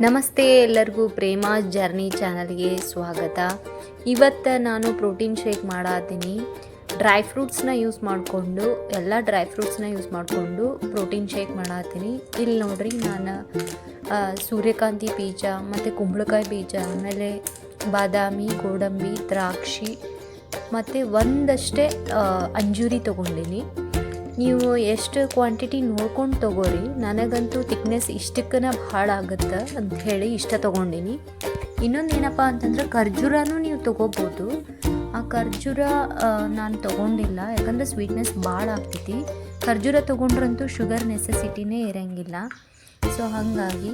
ನಮಸ್ತೆ ಎಲ್ಲರಿಗೂ ಪ್ರೇಮ ಜರ್ನಿ ಚಾನಲ್ಗೆ ಸ್ವಾಗತ. ಇವತ್ತು ನಾನು ಪ್ರೋಟೀನ್ ಶೇಕ್ ಮಾಡತ್ತೀನಿ ಡ್ರೈ ಫ್ರೂಟ್ಸ್ನ ಯೂಸ್ ಮಾಡಿಕೊಂಡು, ಎಲ್ಲ ಡ್ರೈ ಫ್ರೂಟ್ಸ್ನ ಯೂಸ್ ಮಾಡಿಕೊಂಡು ಪ್ರೋಟೀನ್ ಶೇಕ್ ಮಾಡತ್ತೀನಿ ಇಲ್ಲಿ ನೋಡ್ರಿ ನಾನು ಸೂರ್ಯಕಾಂತಿ ಬೀಜ ಮತ್ತು ಕುಂಬಳಕಾಯಿ ಬೀಜ, ಆಮೇಲೆ ಬಾದಾಮಿ, ಗೋಡಂಬಿ, ದ್ರಾಕ್ಷಿ, ಮತ್ತು ಒಂದಷ್ಟೇ ಅಂಜೂರಿ ತೊಗೊಂಡಿನಿ. ನೀವು ಎಷ್ಟು ಕ್ವಾಂಟಿಟಿ ನೋಡ್ಕೊಂಡು ತೊಗೋರಿ, ನನಗಂತೂ ತಿಕ್ನೆಸ್ ಇಷ್ಟಕ್ಕನ ಭಾಳ ಆಗುತ್ತೆ ಅಂತ ಹೇಳಿ ಇಷ್ಟ ತೊಗೊಂಡಿನಿ. ಇನ್ನೊಂದು ಏನಪ್ಪ ಅಂತಂದ್ರೆ ಖರ್ಜೂರನೂ ನೀವು ತೊಗೋಬೋದು. ಆ ಖರ್ಜೂರ ನಾನು ತೊಗೊಂಡಿಲ್ಲ, ಯಾಕಂದರೆ ಸ್ವೀಟ್ನೆಸ್ ಭಾಳ ಆಗ್ತೈತಿ. ಖರ್ಜೂರ ತೊಗೊಂಡ್ರಂತೂ ಶುಗರ್ ನೆಸೆಸಿಟಿನೇ ಇರೋಂಗಿಲ್ಲ. ಸೊ ಹಾಗಾಗಿ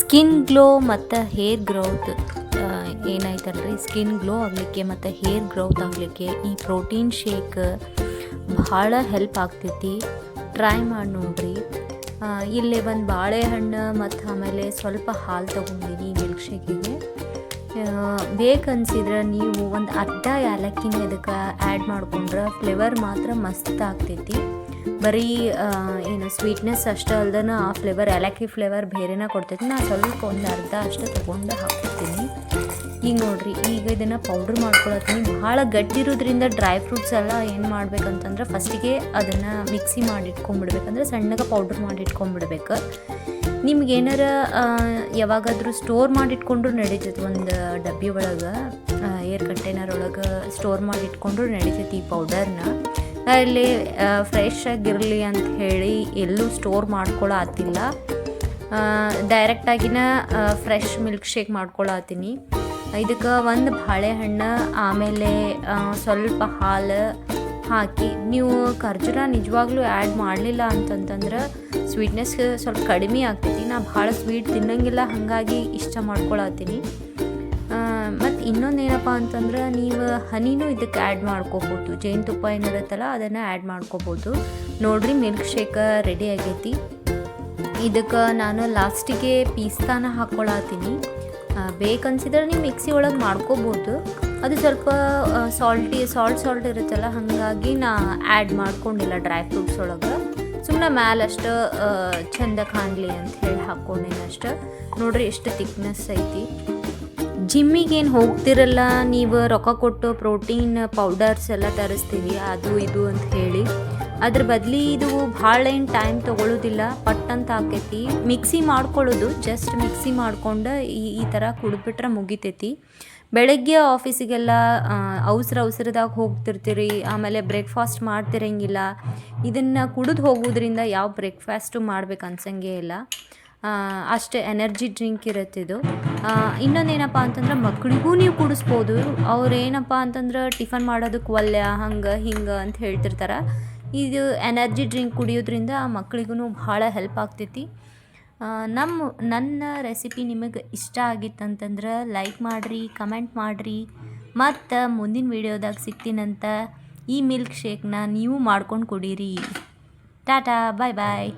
ಸ್ಕಿನ್ ಗ್ಲೋ ಮತ್ತು ಹೇರ್ ಗ್ರೋತ್ ಏನಾಯ್ತಲ್ರಿ? ಸ್ಕಿನ್ ಗ್ಲೋ ಆಗಲಿಕ್ಕೆ ಮತ್ತು ಹೇರ್ ಗ್ರೋತ್ ಆಗಲಿಕ್ಕೆ ಈ ಪ್ರೋಟೀನ್ ಶೇಕ್ ಭಾಳ ಹೆಲ್ಪ್ ಆಗ್ತೈತಿ. ಟ್ರೈ ಮಾಡಿ ನೋಡ್ರಿ. ಇಲ್ಲಿ ಒಂದು ಬಾಳೆಹಣ್ಣು ಮತ್ತು ಆಮೇಲೆ ಸ್ವಲ್ಪ ಹಾಲು ತೊಗೊಂಡಿನಿ ಮಿಲ್ಕ್ ಶೇಕಿಗೆ ಬೇಕನ್ಸಿದ್ರೆ ನೀವು ಒಂದು ಅರ್ಧ ಏಲಕ್ಕಿನ ಅದಕ್ಕೆ ಆ್ಯಡ್ ಮಾಡ್ಕೊಂಡ್ರೆ ಫ್ಲೇವರ್ ಮಾತ್ರ ಮಸ್ತ್ ಆಗ್ತೈತಿ. ಬರೀ ಏನು ಸ್ವೀಟ್ನೆಸ್ ಅಷ್ಟೇ ಅಲ್ದನ ಆ ಫ್ಲೇವರ್ ಏಲಕ್ಕಿ ಫ್ಲೇವರ್ ಬೇರೆನೇ ಕೊಡ್ತೈತಿ. ನಾನು ಸ್ವಲ್ಪ ಒಂದು ಅರ್ಧ ಅಷ್ಟೇ ತೊಗೊಂಡು ಹಾಕ್ತೀನಿ ಈಗ ನೋಡ್ರಿ, ಈಗ ಇದನ್ನು ಪೌಡ್ರ್ ಮಾಡ್ಕೊಳತ್ತೀನಿ. ಗಟ್ಟಿ ಇರೋದ್ರಿಂದ ಡ್ರೈ ಫ್ರೂಟ್ಸ್ ಎಲ್ಲ ಏನು ಮಾಡ್ಬೇಕಂತಂದ್ರೆ ಫಸ್ಟಿಗೆ ಅದನ್ನು ಮಿಕ್ಸಿ ಮಾಡಿ ಇಟ್ಕೊಂಡ್ಬಿಡ್ಬೇಕಂದ್ರೆ ಸಣ್ಣಗೆ ಪೌಡ್ರ್ ಮಾಡಿ ಇಟ್ಕೊಂಡ್ಬಿಡ್ಬೇಕು ನಿಮ್ಗೆ ಏನಾರ ಯಾವಾಗಾದರೂ ಯಾವಾಗಾದ್ರೂ ಸ್ಟೋರ್ ಮಾಡಿಟ್ಕೊಂಡ್ರು ನಡೀತೈತೆ ಒಂದು ಡಬ್ಬಿ ಒಳಗೆ ಏರ್ ಕಂಟೈನರ್ ಒಳಗೆ ಸ್ಟೋರ್ ಮಾಡಿ ಇಟ್ಕೊಂಡ್ರು ನಡೀತೈತಿ ಈ ಪೌಡರ್ನ ಅಲ್ಲಿ ಫ್ರೆಶ್ ಆಗಿರಲಿ ಅಂತ ಹೇಳಿ ಎಲ್ಲೂ ಸ್ಟೋರ್ ಮಾಡ್ಕೊಳತ್ತಿಲ್ಲ ಡೈರೆಕ್ಟಾಗಿನ ಫ್ರೆಶ್ ಮಿಲ್ಕ್ ಶೇಕ್ ಮಾಡ್ಕೊಳತ್ತೀನಿ ಇದಕ್ಕೆ ಒಂದು ಬಾಳೆಹಣ್ಣು, ಆಮೇಲೆ ಸ್ವಲ್ಪ ಹಾಲು ಹಾಕಿ, ನೀವು ಖರ್ಜೂರ ನಿಜವಾಗ್ಲೂ ಆ್ಯಡ್ ಮಾಡಲಿಲ್ಲ ಅಂತಂತಂದ್ರೆ ಸ್ವೀಟ್ನೆಸ್ ಸ್ವಲ್ಪ ಕಡಿಮೆ ಆಗ್ತೈತಿ. ನಾ ಭಾಳ ಸ್ವೀಟ್ ತಿನ್ನಂಗಿಲ್ಲ, ಹಾಗಾಗಿ ಇಷ್ಟ ಮಾಡ್ಕೊಳತ್ತೀನಿ. ಮತ್ತು ಇನ್ನೊಂದು ಏನಪ್ಪ ಅಂತಂದ್ರೆ ನೀವು ಹನಿನೂ ಇದಕ್ಕೆ ಆ್ಯಡ್ ಮಾಡ್ಕೋಬೋದು. ಜೇನುತುಪ್ಪ ಏನಿರುತ್ತಲ್ಲ, ಅದನ್ನು ಆ್ಯಡ್ ಮಾಡ್ಕೋಬೋದು. ನೋಡ್ರಿ ಮಿಲ್ಕ್ ಶೇಕ್ ರೆಡಿ ಆಗೈತಿ. ಇದಕ್ಕೆ ನಾನು ಲಾಸ್ಟಿಗೆ ಪೀಸ್ತಾನ ಹಾಕ್ಕೊಳತ್ತೀನಿ ಬೇಕನ್ಸಿದ್ರೆ ನೀವು ಮಿಕ್ಸಿ ಒಳಗೆ ಮಾಡ್ಕೋಬೋದು. ಅದು ಸ್ವಲ್ಪ ಸಾಲ್ಟಿ ಸಾಲ್ಟ್ ಸಾಲ್ಟ್ ಇರುತ್ತಲ್ಲ, ಹಾಗಾಗಿ ನಾ ಆ್ಯಡ್ ಮಾಡ್ಕೊಂಡಿಲ್ಲ ಡ್ರೈ ಫ್ರೂಟ್ಸ್ ಒಳಗೆ. ಸುಮ್ಮನೆ ಮ್ಯಾಲಷ್ಟು ಚಂದ ಕಾಣಲಿ ಅಂತ ಹೇಳಿ ಹಾಕ್ಕೊಂಡೇನೆ ಅಷ್ಟು. ನೋಡ್ರಿ ಎಷ್ಟು ತಿಕ್ನೆಸ್ ಐತಿ. ಜಿಮ್ಮಿಗೇನು ಹೋಗ್ತಿರಲ್ಲ, ನೀವು ರೊಕ್ಕ ಕೊಟ್ಟು ಪ್ರೋಟೀನ್ ಪೌಡರ್ಸ್ ಎಲ್ಲ ತರಿಸ್ತೀವಿ, ಅದು ಇದು ಅಂತ ಹೇಳಿ. ಅದ್ರ ಬದಲಿ ಇದು ಭಾಳ ಏನು ಟೈಮ್ ತೊಗೊಳ್ಳೋದಿಲ್ಲ ಪಟ್ ಅಂತ ಆಕೈತಿ. ಮಿಕ್ಸಿ ಮಾಡ್ಕೊಳ್ಳೋದು ಜಸ್ಟ್ ಮಿಕ್ಸಿ ಮಾಡ್ಕೊಂಡು ಈ ಈ ಥರ ಕುಡಿದ್ಬಿಟ್ರೆ ಮುಗಿತೈತಿ. ಬೆಳಗ್ಗೆ ಆಫೀಸಿಗೆಲ್ಲ ಅವಸರ ಅವಸರದಾಗ ಹೋಗ್ತಿರ್ತೀರಿ. ಆಮೇಲೆ ಬ್ರೇಕ್ಫಾಸ್ಟ್ ಮಾಡ್ತಿರಂಗಿಲ್ಲ. ಇದನ್ನು ಕುಡಿದು ಹೋಗೋದ್ರಿಂದ ಯಾವ ಬ್ರೇಕ್ಫಾಸ್ಟು ಮಾಡ್ಬೇಕು ಅನ್ಸಂಗೇ ಇಲ್ಲ. ಅಷ್ಟೇ ಎನರ್ಜಿ ಡ್ರಿಂಕ್ ಇರುತ್ತೆ ಇದು. ಇನ್ನೊಂದೇನಪ್ಪ ಅಂತಂದ್ರೆ ಮಕ್ಕಳಿಗೂ ನೀವು ಕುಡಿಸ್ಬೋದು. ಅವ್ರು ಏನಪ್ಪ ಅಂತಂದ್ರೆ ಟಿಫನ್ ಮಾಡೋದಕ್ಕೆ ಒಲ್ಯ, ಹಂಗೆ, ಹಿಂಗೆ ಅಂತ ಹೇಳ್ತಿರ್ತಾರೆ. ಇದು ಎನರ್ಜಿ ಡ್ರಿಂಕ್ ಕುಡಿಯೋದ್ರಿಂದ ಮಕ್ಳಿಗೂ ಭಾಳ ಹೆಲ್ಪ್ ಆಗ್ತೈತಿ. ನಮ್ಮ ನನ್ನ ರೆಸಿಪಿ ನಿಮಗೆ ಇಷ್ಟ ಆಗಿತ್ತಂತಂದ್ರೆ ಲೈಕ್ ಮಾಡಿರಿ, ಕಮೆಂಟ್ ಮಾಡಿರಿ. ಮತ್ತು ಮುಂದಿನ ವೀಡಿಯೋದಾಗ ಸಿಗ್ತೀನಂತ ಈ ಮಿಲ್ಕ್ ಶೇಕ್ನ ನೀವು ಮಾಡ್ಕೊಂಡು ಕುಡೀರಿ. ಟಾಟಾ, ಬಾಯ್ ಬಾಯ್.